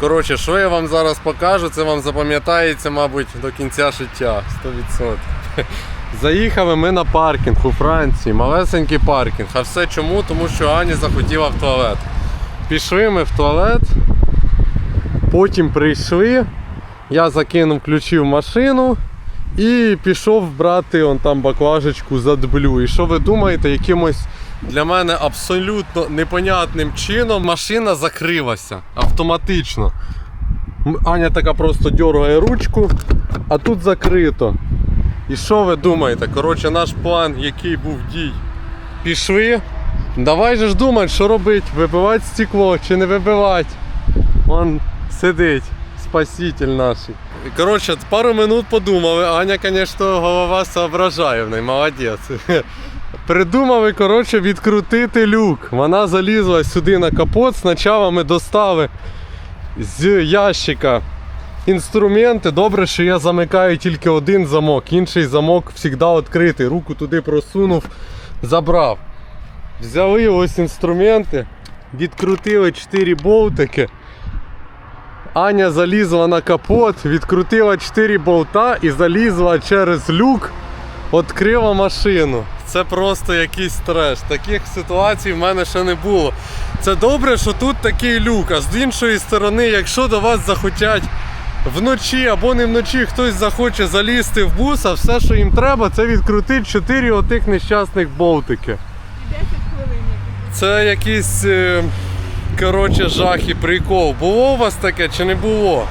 Коротше, що я вам зараз покажу, це вам запам'ятається, мабуть, до кінця життя. 100%. Заїхали ми на паркінг у Франції, малесенький паркінг. А все чому? Тому що Аня захотіла в туалет. Пішли ми в туалет, потім прийшли, я закинув ключі в машину і пішов брати он там баклажечку задблю. І що ви думаєте, якимось для мене абсолютно непонятним чином машина закрилася автоматично. Аня така просто дергає ручку, а тут закрито. І що ви думаєте? Коротше, наш план, який був дій. Пішли. Давай же ж думати, що робити, вибивати стекло чи не вибивати. Он сидить, спаситель наш. Коротше, пару минут подумали. Аня, звісно, голова соображає молодець. Придумали, коротше, відкрутити люк. Вона залізла сюди на капот. Спочатку ми достали з ящика інструменти. Добре, що я замикаю тільки один замок, інший замок завжди відкритий. Руку туди просунув, забрав. Взяли ось інструменти, відкрутили 4 болтики. Аня залізла на капот, відкрутила 4 болта і залізла через люк, відкрила машину. Це просто якийсь треш. Таких ситуацій в мене ще не було. Це добре, що тут такий люк, а з іншої сторони, якщо до вас захотять вночі або не вночі хтось захоче залізти в бус, а все, що їм треба, це відкрутити 4 отих нещасних болтики. І 10 хвилин. Це якийсь е, коротше жах і прикол. Було у вас таке чи не було?